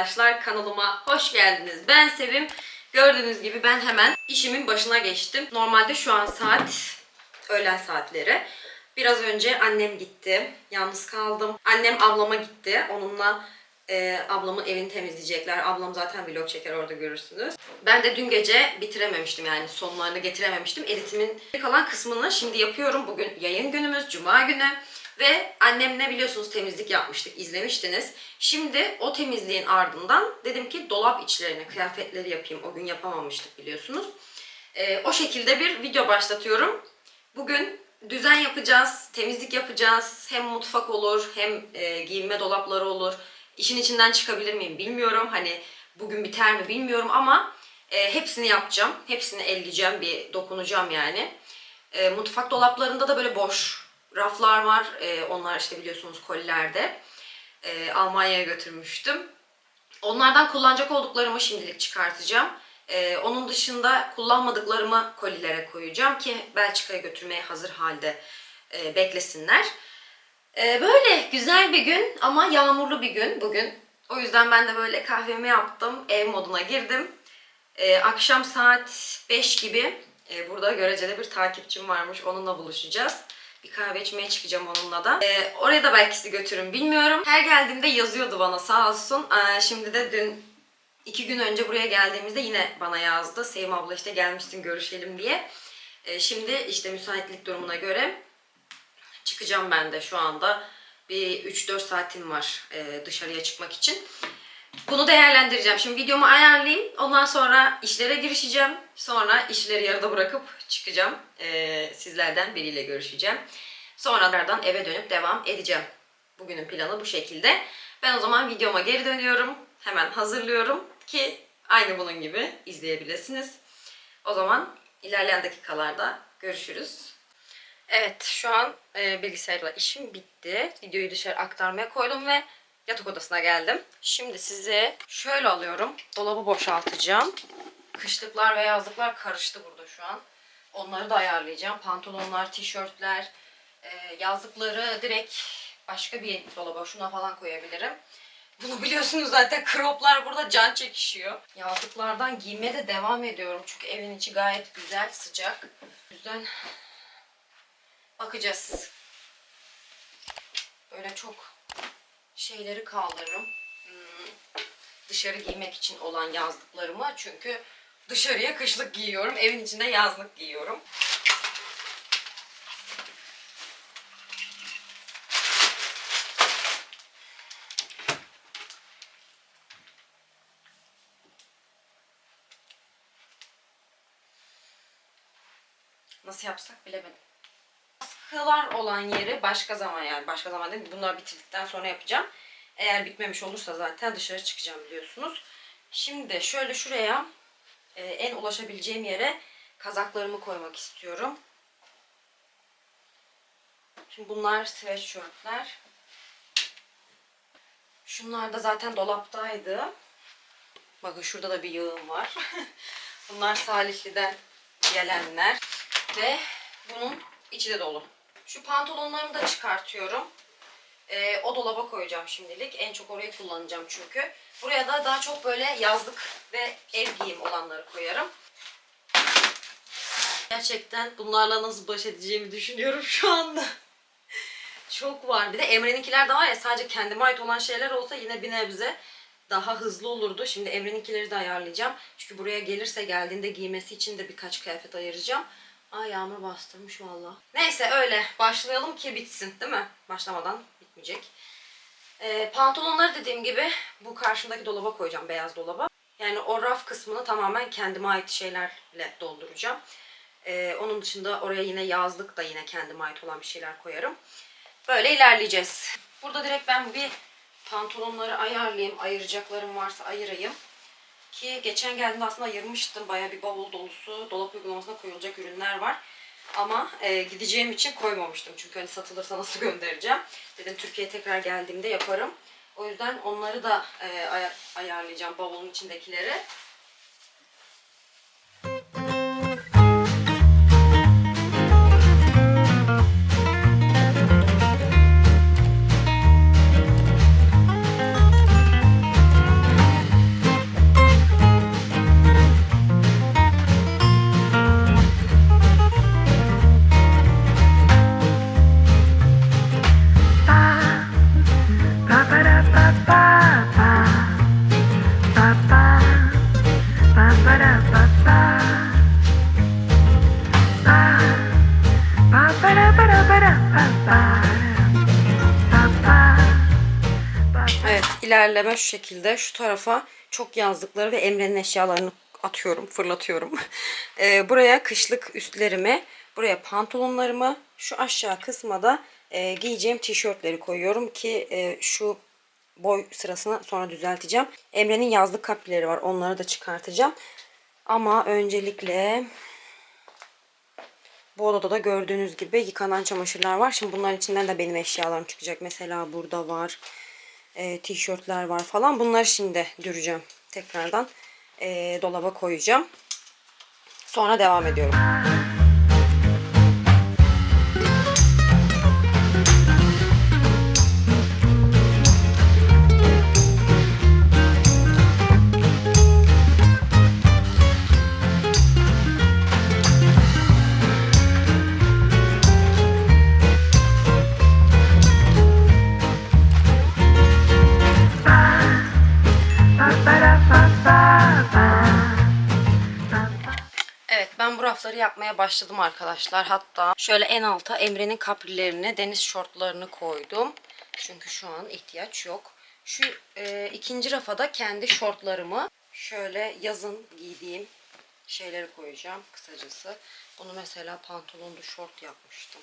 Arkadaşlar kanalıma hoş geldiniz. Ben Sevim. Gördüğünüz gibi ben hemen işimin başına geçtim. Normalde şu an saat öğlen saatleri. Biraz önce annem gitti. Yalnız kaldım. Annem ablama gitti. Onunla e, ablamın evini temizleyecekler. Ablam zaten vlog çeker orada görürsünüz. Ben de dün gece bitirememiştim yani sonlarını getirememiştim. Editimin kalan kısmını şimdi yapıyorum. Bugün yayın günümüz, cuma günü. Ve annemle biliyorsunuz temizlik yapmıştık, izlemiştiniz. Şimdi o temizliğin ardından dedim ki dolap içlerini, kıyafetleri yapayım. O gün yapamamıştık biliyorsunuz. Ee, o şekilde bir video başlatıyorum. Bugün düzen yapacağız, temizlik yapacağız. Hem mutfak olur, hem e, giyinme dolapları olur. İşin içinden çıkabilir miyim bilmiyorum. Hani bugün biter mi bilmiyorum ama e, hepsini yapacağım. Hepsini elleyeceğim, bir dokunacağım yani. E, mutfak dolaplarında da böyle boş raflar var. E, onlar işte biliyorsunuz kolilerde. E, Almanya'ya götürmüştüm. Onlardan kullanacak olduklarımı şimdilik çıkartacağım. E, onun dışında kullanmadıklarımı kolilere koyacağım ki Belçika'ya götürmeye hazır halde e, beklesinler. E, böyle güzel bir gün ama yağmurlu bir gün bugün. O yüzden ben de böyle kahvemi yaptım. Ev moduna girdim. E, akşam saat 5 gibi e, burada göreceli bir takipçim varmış. Onunla buluşacağız. Bir kahve içmeye çıkacağım onunla da. E, oraya da belki sizi götürürüm bilmiyorum. Her geldiğimde yazıyordu bana sağ olsun. E, şimdi de dün iki gün önce buraya geldiğimizde yine bana yazdı. Sevim abla işte gelmişsin görüşelim diye. E, şimdi işte müsaitlik durumuna göre çıkacağım ben de şu anda. Bir 3-4 saatim var e, dışarıya çıkmak için. Bunu değerlendireceğim. Şimdi videomu ayarlayayım. Ondan sonra işlere girişeceğim. Sonra işleri yarıda bırakıp çıkacağım. Ee, sizlerden biriyle görüşeceğim. Sonralardan eve dönüp devam edeceğim. Bugünün planı bu şekilde. Ben o zaman videoma geri dönüyorum. Hemen hazırlıyorum ki aynı bunun gibi izleyebilirsiniz. O zaman ilerleyen dakikalarda görüşürüz. Evet şu an e, bilgisayarla işim bitti. Videoyu dışarı aktarmaya koydum ve yatak odasına geldim. Şimdi size şöyle alıyorum. Dolabı boşaltacağım. Kışlıklar ve yazlıklar karıştı burada şu an. Onları da ayarlayacağım. Pantolonlar, tişörtler, e, yazlıkları direkt başka bir dolaba şuna falan koyabilirim. Bunu biliyorsunuz zaten croplar burada can çekişiyor. Yazlıklardan giymeye de devam ediyorum. Çünkü evin içi gayet güzel, sıcak. O yüzden bakacağız. Böyle çok şeyleri kaldırırım. Hmm, Dışarı giymek için olan yazlıklarımı. Çünkü dışarıya kışlık giyiyorum. Evin içinde yazlık giyiyorum. Nasıl yapsak bilemedim. Askılar olan yeri başka zaman yani başka zaman değil bunlar bitirdikten sonra yapacağım. Eğer bitmemiş olursa zaten dışarı çıkacağım biliyorsunuz. Şimdi şöyle şuraya e, en ulaşabileceğim yere kazaklarımı koymak istiyorum. Şimdi bunlar sweatshirtler. Şunlar da zaten dolaptaydı. Bakın şurada da bir yığın var. Bunlar Salihli'den gelenler. Ve bunun içi de dolu. Şu pantolonlarımı da çıkartıyorum. Ee, o dolaba koyacağım şimdilik. En çok orayı kullanacağım çünkü. Buraya da daha çok böyle yazlık ve ev giyim olanları koyarım. Gerçekten bunlarla nasıl baş edeceğimi düşünüyorum şu anda. Çok var. Bir de Emre'ninkiler de var ya sadece kendime ait olan şeyler olsa yine bir nebze daha hızlı olurdu. Şimdi Emre'ninkileri de ayarlayacağım. Çünkü buraya gelirse geldiğinde giymesi için de birkaç kıyafet ayıracağım. Ay yağmur bastırmış valla. Neyse öyle başlayalım ki bitsin değil mi? Başlamadan bitmeyecek. Ee, pantolonları dediğim gibi bu karşımdaki dolaba koyacağım. Beyaz dolaba. Yani o raf kısmını tamamen kendime ait şeylerle dolduracağım. Ee, onun dışında oraya yine yazlık da yine kendime ait olan bir şeyler koyarım. Böyle ilerleyeceğiz. Burada direkt ben bir pantolonları ayarlayayım. Ayıracaklarım varsa ayırayım. Ki geçen geldiğimde aslında ayırmıştım. Baya bir bavul dolusu dolap uygulamasına koyulacak ürünler var. Ama e, gideceğim için koymamıştım. Çünkü hani satılırsa nasıl göndereceğim. Dedim Türkiye'ye tekrar geldiğimde yaparım. O yüzden onları da e, ay- ayarlayacağım bavulun içindekileri. İlerleme şu şekilde. Şu tarafa çok yazdıkları ve Emre'nin eşyalarını atıyorum, fırlatıyorum. Ee, buraya kışlık üstlerimi, buraya pantolonlarımı, şu aşağı kısma da e, giyeceğim tişörtleri koyuyorum ki e, şu boy sırasını sonra düzelteceğim. Emre'nin yazlık kaprileri var. Onları da çıkartacağım. Ama öncelikle bu odada da gördüğünüz gibi yıkanan çamaşırlar var. Şimdi bunların içinden de benim eşyalarım çıkacak. Mesela burada var. E, tişörtler var falan. Bunları şimdi düreceğim. Tekrardan e, dolaba koyacağım. Sonra devam ediyorum. Yapmaya başladım arkadaşlar. Hatta şöyle en alta Emre'nin kaprilerini, deniz şortlarını koydum. Çünkü şu an ihtiyaç yok. Şu e, ikinci rafa da kendi şortlarımı şöyle yazın giydiğim şeyleri koyacağım kısacası. Bunu mesela pantolonlu şort yapmıştım.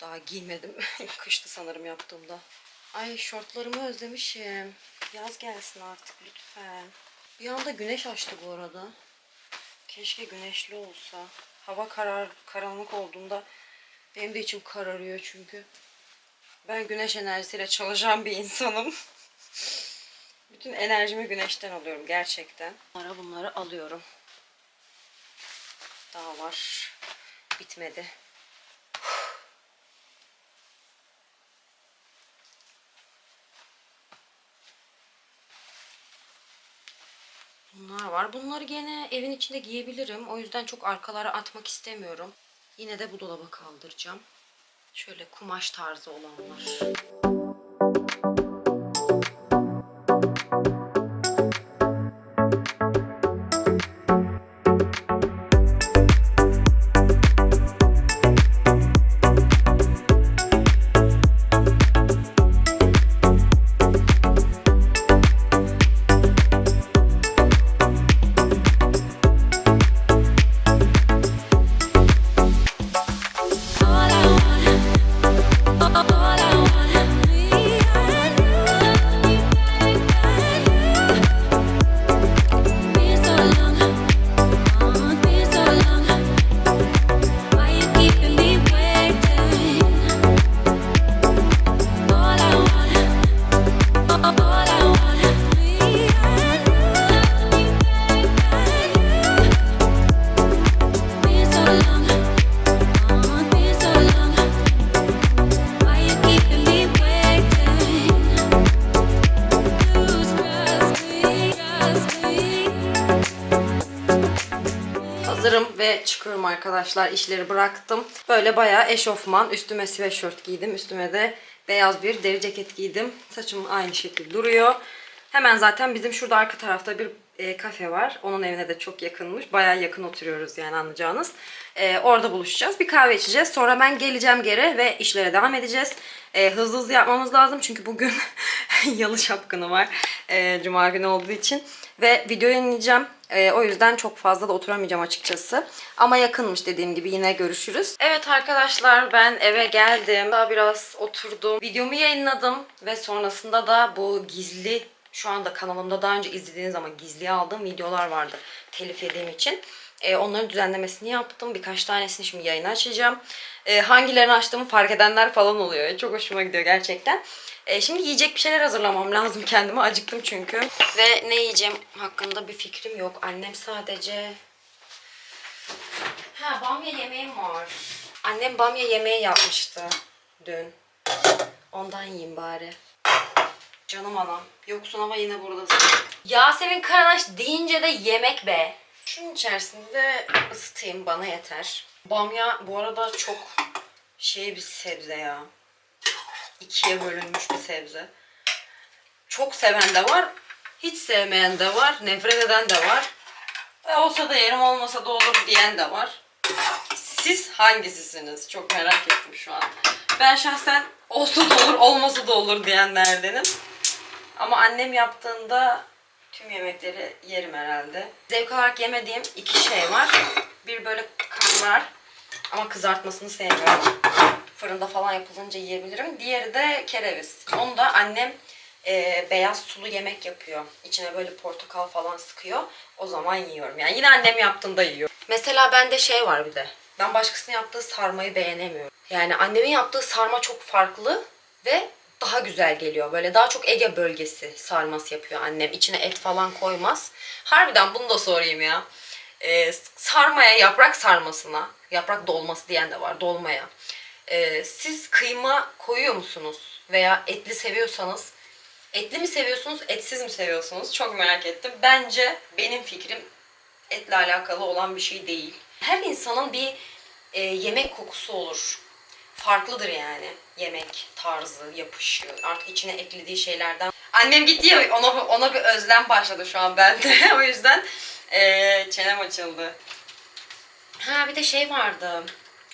Daha giymedim. Kıştı sanırım yaptığımda. Ay şortlarımı özlemişim. Yaz gelsin artık lütfen. Bir anda güneş açtı bu arada. Keşke güneşli olsa. Hava karar karanlık olduğunda benim de içim kararıyor çünkü. Ben güneş enerjisiyle çalışan bir insanım. Bütün enerjimi güneşten alıyorum gerçekten. Ara bunları alıyorum. Daha var. Bitmedi. Bunlar var. Bunları gene evin içinde giyebilirim. O yüzden çok arkalara atmak istemiyorum. Yine de bu dolaba kaldıracağım. Şöyle kumaş tarzı olanlar. Arkadaşlar. İşleri bıraktım. Böyle bayağı eşofman. Üstüme sweatshirt giydim. Üstüme de beyaz bir deri ceket giydim. Saçım aynı şekilde duruyor. Hemen zaten bizim şurada arka tarafta bir e, kafe var. Onun evine de çok yakınmış. Bayağı yakın oturuyoruz yani anlayacağınız. E, orada buluşacağız. Bir kahve içeceğiz. Sonra ben geleceğim geri ve işlere devam edeceğiz. E, hızlı hızlı yapmamız lazım çünkü bugün yalı şapkını var. E, Cuma günü olduğu için. Ve video yayınlayacağım. E, o yüzden çok fazla da oturamayacağım açıkçası. Ama yakınmış dediğim gibi yine görüşürüz. Evet arkadaşlar ben eve geldim. Daha biraz oturdum. Videomu yayınladım ve sonrasında da bu gizli şu anda kanalımda daha önce izlediğiniz zaman gizliye aldığım videolar vardı. Telif yediğim için. E, onların düzenlemesini yaptım. Birkaç tanesini şimdi yayına açacağım. E, hangilerini açtığımı fark edenler falan oluyor. Çok hoşuma gidiyor gerçekten. E, şimdi yiyecek bir şeyler hazırlamam lazım kendime. Acıktım çünkü. Ve ne yiyeceğim hakkında bir fikrim yok. Annem sadece... Ha bamya yemeğim var. Annem bamya yemeği yapmıştı dün. Ondan yiyeyim bari. Canım anam. Yoksun ama yine buradasın. Yasemin Karanaş deyince de yemek be. Şunun içerisinde de ısıtayım bana yeter. Bamya bu arada çok şey bir sebze ya. İkiye bölünmüş bir sebze. Çok seven de var. Hiç sevmeyen de var. Nefret eden de var. E, olsa da yerim olmasa da olur diyen de var. Siz hangisisiniz? Çok merak ettim şu an. Ben şahsen olsa da olur olmasa da olur diyenlerdenim. Ama annem yaptığında tüm yemekleri yerim herhalde. Zevk olarak yemediğim iki şey var. Bir böyle karnabahar ama kızartmasını sevmiyorum. Fırında falan yapılınca yiyebilirim. Diğeri de kereviz. Onu da annem e, beyaz sulu yemek yapıyor. İçine böyle portakal falan sıkıyor. O zaman yiyorum. Yani yine annem yaptığında yiyorum. Mesela bende şey var bir de. Ben başkasının yaptığı sarmayı beğenemiyorum. Yani annemin yaptığı sarma çok farklı ve daha güzel geliyor. Böyle daha çok Ege bölgesi sarması yapıyor annem. İçine et falan koymaz. Harbiden bunu da sorayım ya. Ee, sarmaya, yaprak sarmasına, yaprak dolması diyen de var, dolmaya. Ee, siz kıyma koyuyor musunuz? Veya etli seviyorsanız, etli mi seviyorsunuz, etsiz mi seviyorsunuz? Çok merak ettim. Bence benim fikrim etle alakalı olan bir şey değil. Her insanın bir e, yemek kokusu olur. Farklıdır yani yemek tarzı, yapışı, artık içine eklediği şeylerden. Annem gitti ya ona, ona bir özlem başladı şu an bende. o yüzden e, çenem açıldı. Ha bir de şey vardı.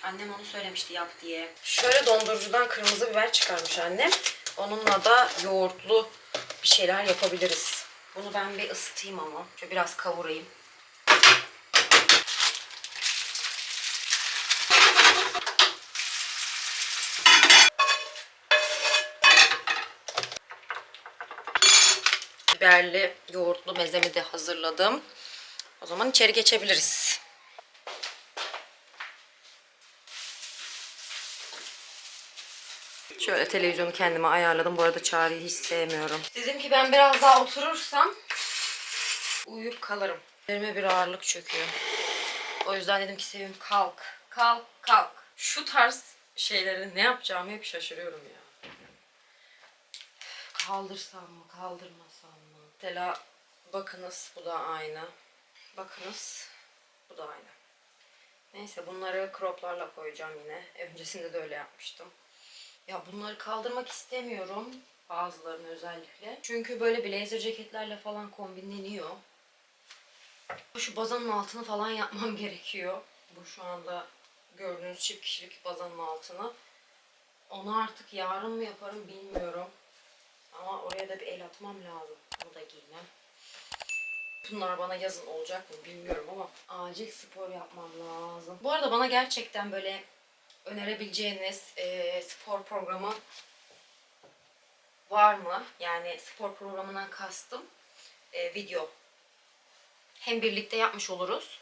Annem onu söylemişti yap diye. Şöyle dondurucudan kırmızı biber çıkarmış annem. Onunla da yoğurtlu bir şeyler yapabiliriz. Bunu ben bir ısıtayım ama. Şöyle biraz kavurayım. Biberli yoğurtlu mezemi de hazırladım. O zaman içeri geçebiliriz. Şöyle televizyonu kendime ayarladım. Bu arada Çağrı'yı hiç sevmiyorum. Dedim ki ben biraz daha oturursam uyuyup kalırım. Elime bir ağırlık çöküyor. O yüzden dedim ki Sevim kalk. Kalk kalk. Şu tarz şeyleri ne yapacağımı hep şaşırıyorum ya. Kaldırsam mı kaldırmasam mı? Mesela bakınız bu da aynı. Bakınız bu da aynı. Neyse bunları croplarla koyacağım yine. Öncesinde de öyle yapmıştım. Ya bunları kaldırmak istemiyorum. Bazılarını özellikle. Çünkü böyle blazer ceketlerle falan kombinleniyor. Şu bazanın altını falan yapmam gerekiyor. Bu şu anda gördüğünüz çift kişilik bazanın altını. Onu artık yarın mı yaparım bilmiyorum. Ama oraya da bir el atmam lazım. Bunu da giymem. Bunlar bana yazın olacak mı bilmiyorum ama acil spor yapmam lazım. Bu arada bana gerçekten böyle önerebileceğiniz eee, spor programı var mı? Yani spor programından kastım eee, video. Hem birlikte yapmış oluruz.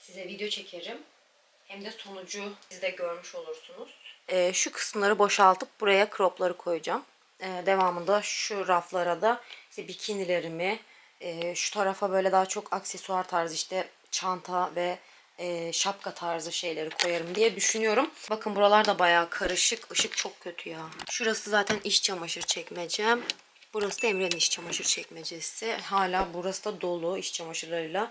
Size video çekerim. Hem de sonucu siz de görmüş olursunuz. Eee, şu kısımları boşaltıp buraya cropları koyacağım. Eee, devamında şu raflara da işte bikinilerimi, eee, şu tarafa böyle daha çok aksesuar tarzı işte çanta ve eee, şapka tarzı şeyleri koyarım diye düşünüyorum. Bakın buralar da bayağı karışık. Işık çok kötü ya. Şurası zaten iş çamaşır çekmecem. Burası da Emre'nin iş çamaşır çekmecesi. Hala burası da dolu iş çamaşırlarıyla.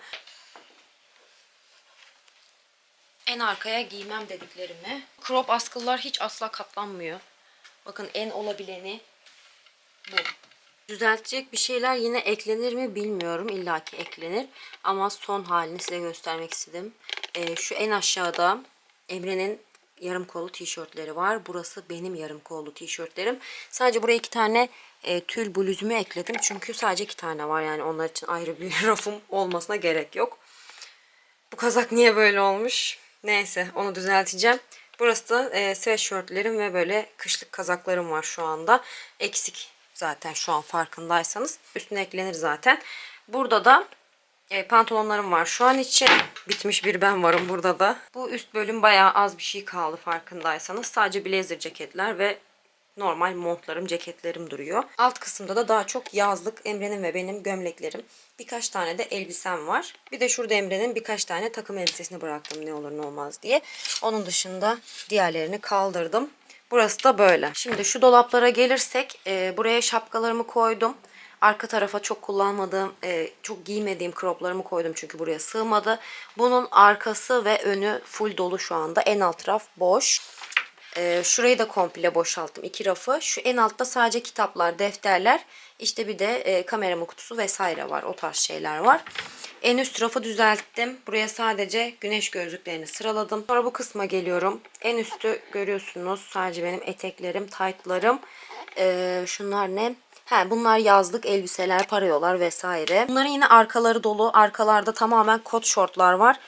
En arkaya giymem dediklerimi. Crop askılar hiç asla katlanmıyor. Bakın en olabileni bu. Düzeltecek bir şeyler yine eklenir mi bilmiyorum. İlla ki eklenir. Ama son halini size göstermek istedim. Ee, şu en aşağıda Emre'nin yarım kollu tişörtleri var. Burası benim yarım kollu tişörtlerim. Sadece buraya iki tane e, tül bluzumu ekledim. Çünkü sadece iki tane var. Yani onlar için ayrı bir rafım olmasına gerek yok. Bu kazak niye böyle olmuş? Neyse onu düzelteceğim. Burası da e, sweatshirtlerim ve böyle kışlık kazaklarım var şu anda. Eksik zaten şu an farkındaysanız. Üstüne eklenir zaten. Burada da e, pantolonlarım var şu an için. Bitmiş bir ben varım burada da. Bu üst bölüm bayağı az bir şey kaldı farkındaysanız. Sadece blazer ceketler ve normal montlarım, ceketlerim duruyor. Alt kısımda da daha çok yazlık Emre'nin ve benim gömleklerim. Birkaç tane de elbisem var. Bir de şurada Emre'nin birkaç tane takım elbisesini bıraktım ne olur ne olmaz diye. Onun dışında diğerlerini kaldırdım. Burası da böyle. Şimdi şu dolaplara gelirsek e, buraya şapkalarımı koydum. Arka tarafa çok kullanmadığım, e, çok giymediğim croplarımı koydum çünkü buraya sığmadı. Bunun arkası ve önü full dolu şu anda. En alt taraf boş. Ee, şurayı da komple boşalttım. iki rafı. Şu en altta sadece kitaplar, defterler. işte bir de e, kameramın kutusu vesaire var. O tarz şeyler var. En üst rafı düzelttim. Buraya sadece güneş gözlüklerini sıraladım. Sonra bu kısma geliyorum. En üstü görüyorsunuz. Sadece benim eteklerim, taytlarım. Ee, şunlar ne? He, bunlar yazlık elbiseler, parayolar vesaire. Bunların yine arkaları dolu. Arkalarda tamamen kot şortlar var.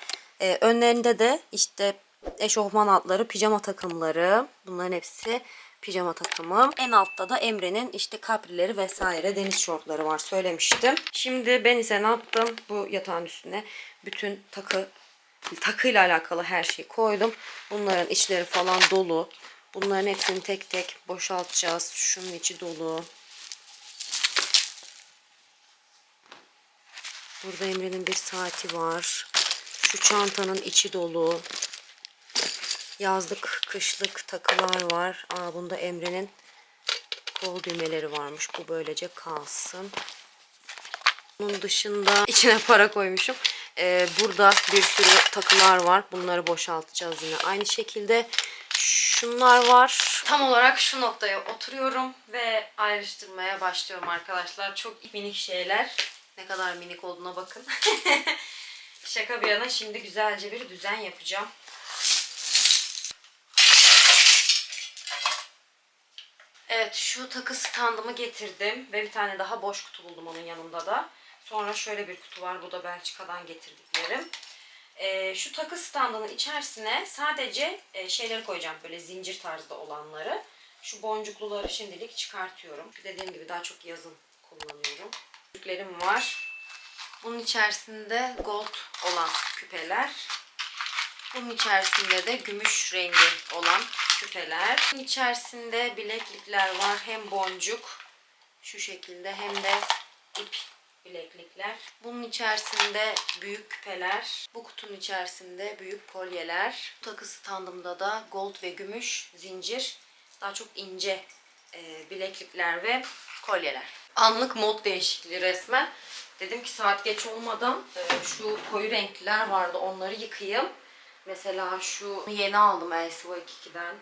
Ee, önlerinde de işte eşofman altları, pijama takımları. Bunların hepsi pijama takımı. En altta da Emre'nin işte kaprileri vesaire deniz şortları var söylemiştim. Şimdi ben ise ne yaptım? Bu yatağın üstüne bütün takı takıyla alakalı her şeyi koydum. Bunların içleri falan dolu. Bunların hepsini tek tek boşaltacağız. Şunun içi dolu. Burada Emre'nin bir saati var. Şu çantanın içi dolu. Yazlık, kışlık takılar var. Aa bunda Emre'nin kol düğmeleri varmış. Bu böylece kalsın. Bunun dışında içine para koymuşum. Ee, burada bir sürü takılar var. Bunları boşaltacağız yine. Aynı şekilde şunlar var. Tam olarak şu noktaya oturuyorum ve ayrıştırmaya başlıyorum arkadaşlar. Çok minik şeyler. Ne kadar minik olduğuna bakın. Şaka bir yana şimdi güzelce bir düzen yapacağım. Evet şu takı standımı getirdim ve bir tane daha boş kutu buldum onun yanında da. Sonra şöyle bir kutu var. Bu da Belçika'dan getirdiklerim. Ee, şu takı standının içerisine sadece e, şeyleri koyacağım. Böyle zincir tarzda olanları. Şu boncukluları şimdilik çıkartıyorum. Dediğim gibi daha çok yazın kullanıyorum. Küplerim var. Bunun içerisinde gold olan küpeler. Bunun içerisinde de gümüş rengi olan küpeler. Bunun içerisinde bileklikler var. Hem boncuk şu şekilde hem de ip bileklikler. Bunun içerisinde büyük küpeler. Bu kutunun içerisinde büyük kolyeler. Bu takı standımda da gold ve gümüş zincir. Daha çok ince e, bileklikler ve kolyeler. Anlık mod değişikliği resmen. Dedim ki saat geç olmadan e, şu koyu renkliler vardı onları yıkayayım. Mesela şu yeni aldım LCO2'den.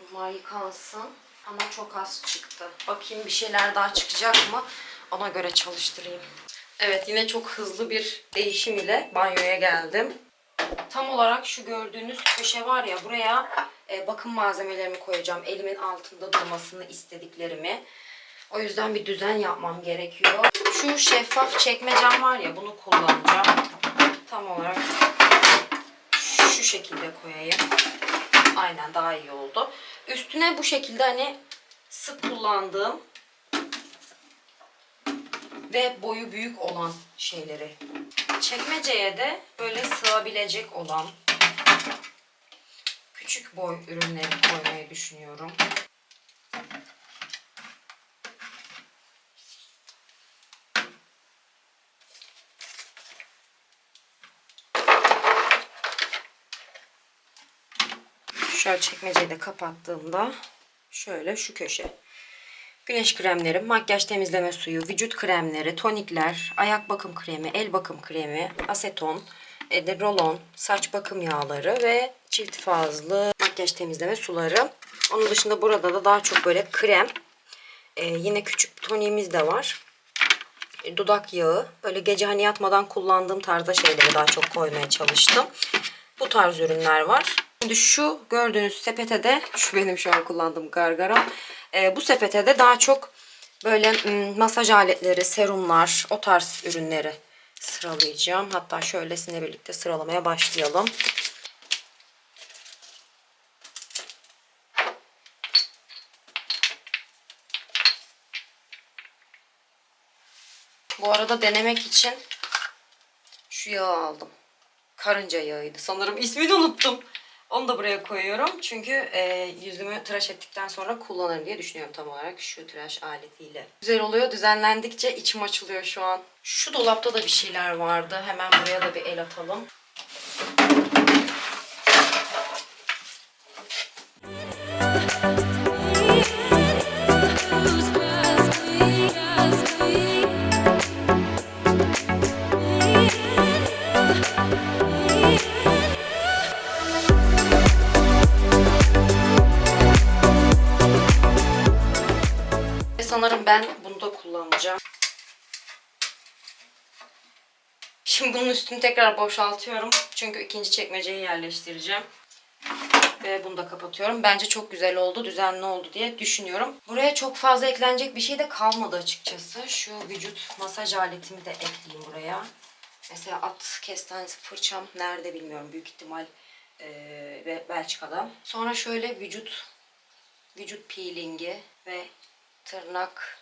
Bunlar yıkansın. Ama çok az çıktı. Bakayım bir şeyler daha çıkacak mı? Ona göre çalıştırayım. Evet yine çok hızlı bir değişim ile banyoya geldim. Tam olarak şu gördüğünüz köşe var ya buraya e, bakım malzemelerimi koyacağım. Elimin altında durmasını istediklerimi. O yüzden bir düzen yapmam gerekiyor. Şu şeffaf çekmecem var ya bunu kullanacağım. Tam olarak şu şekilde koyayım. Aynen daha iyi oldu. Üstüne bu şekilde hani sık kullandığım ve boyu büyük olan şeyleri. Çekmeceye de böyle sığabilecek olan küçük boy ürünleri koymayı düşünüyorum. Şöyle çekmeceyi de kapattığımda şöyle şu köşe. Güneş kremleri, makyaj temizleme suyu, vücut kremleri, tonikler, ayak bakım kremi, el bakım kremi, aseton, e, rolon, saç bakım yağları ve çift fazlı makyaj temizleme suları. Onun dışında burada da daha çok böyle krem, e, yine küçük toniğimiz de var. E, dudak yağı, böyle gece hani yatmadan kullandığım tarzda şeyleri daha çok koymaya çalıştım. Bu tarz ürünler var. Şimdi şu gördüğünüz sepete de, şu benim şu an kullandığım gargara. Ee, bu sepete de daha çok böyle masaj aletleri, serumlar, o tarz ürünleri sıralayacağım. Hatta şöylesine birlikte sıralamaya başlayalım. Bu arada denemek için şu yağı aldım. Karınca yağıydı. Sanırım ismini unuttum. Onu da buraya koyuyorum. Çünkü e, yüzümü tıraş ettikten sonra kullanırım diye düşünüyorum tam olarak şu tıraş aletiyle. Güzel oluyor. Düzenlendikçe içim açılıyor şu an. Şu dolapta da bir şeyler vardı. Hemen buraya da bir el atalım. Sanırım ben bunu da kullanacağım. Şimdi bunun üstünü tekrar boşaltıyorum. Çünkü ikinci çekmeceyi yerleştireceğim. Ve bunu da kapatıyorum. Bence çok güzel oldu, düzenli oldu diye düşünüyorum. Buraya çok fazla eklenecek bir şey de kalmadı açıkçası. Şu vücut masaj aletimi de ekleyeyim buraya. Mesela at kestanesi fırçam nerede bilmiyorum. Büyük ihtimal eee, ve Belçika'da. Sonra şöyle vücut vücut peelingi ve tırnak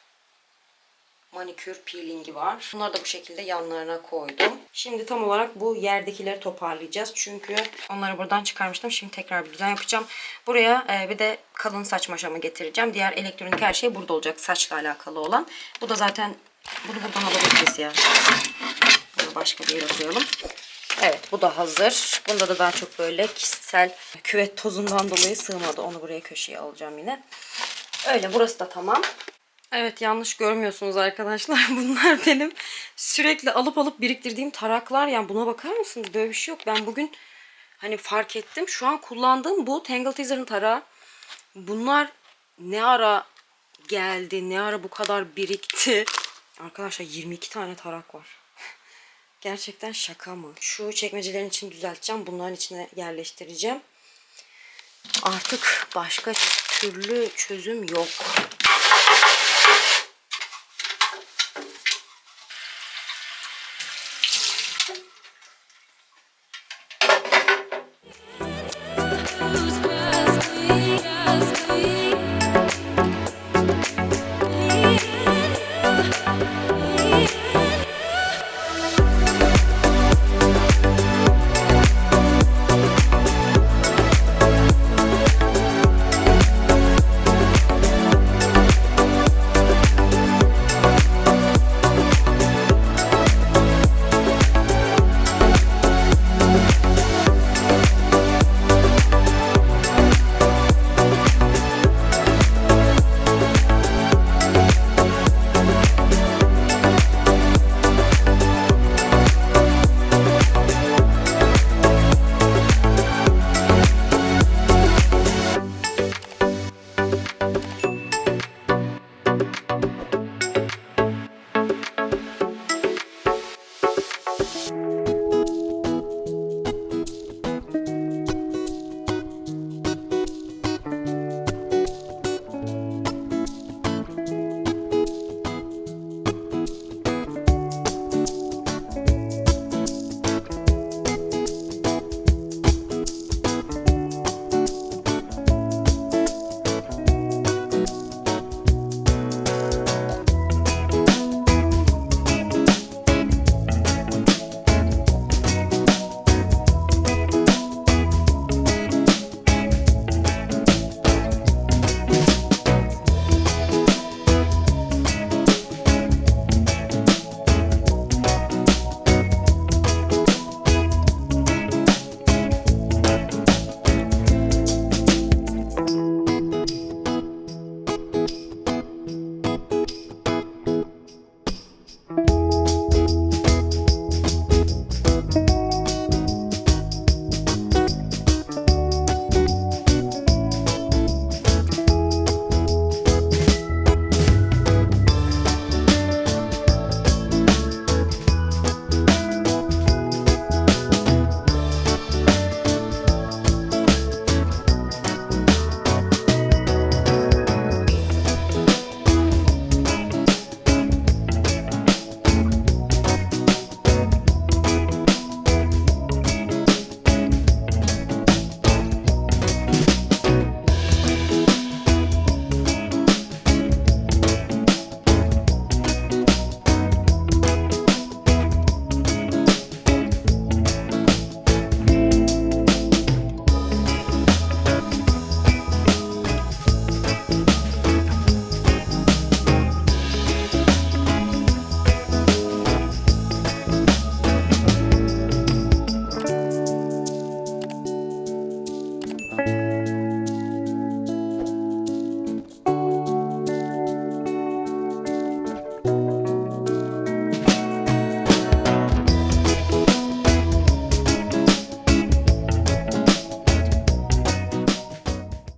manikür peelingi var. Bunları da bu şekilde yanlarına koydum. Şimdi tam olarak bu yerdekileri toparlayacağız. Çünkü onları buradan çıkarmıştım. Şimdi tekrar bir düzen yapacağım. Buraya e, bir de kalın saç maşamı getireceğim. Diğer elektronik her şey burada olacak. Saçla alakalı olan. Bu da zaten bunu buradan alabiliriz ya. Bunu başka bir yere koyalım. Evet bu da hazır. Bunda da daha çok böyle kişisel küvet tozundan dolayı sığmadı. Onu buraya köşeye alacağım yine. Öyle burası da tamam. Evet yanlış görmüyorsunuz arkadaşlar. Bunlar benim sürekli alıp alıp biriktirdiğim taraklar. Yani buna bakar mısınız? Böyle bir şey yok. Ben bugün hani fark ettim. Şu an kullandığım bu Tangle Teaser'ın tarağı. Bunlar ne ara geldi? Ne ara bu kadar birikti? Arkadaşlar 22 tane tarak var. Gerçekten şaka mı? Şu çekmecelerin içini düzelteceğim. Bunların içine yerleştireceğim. Artık başka türlü çözüm yok.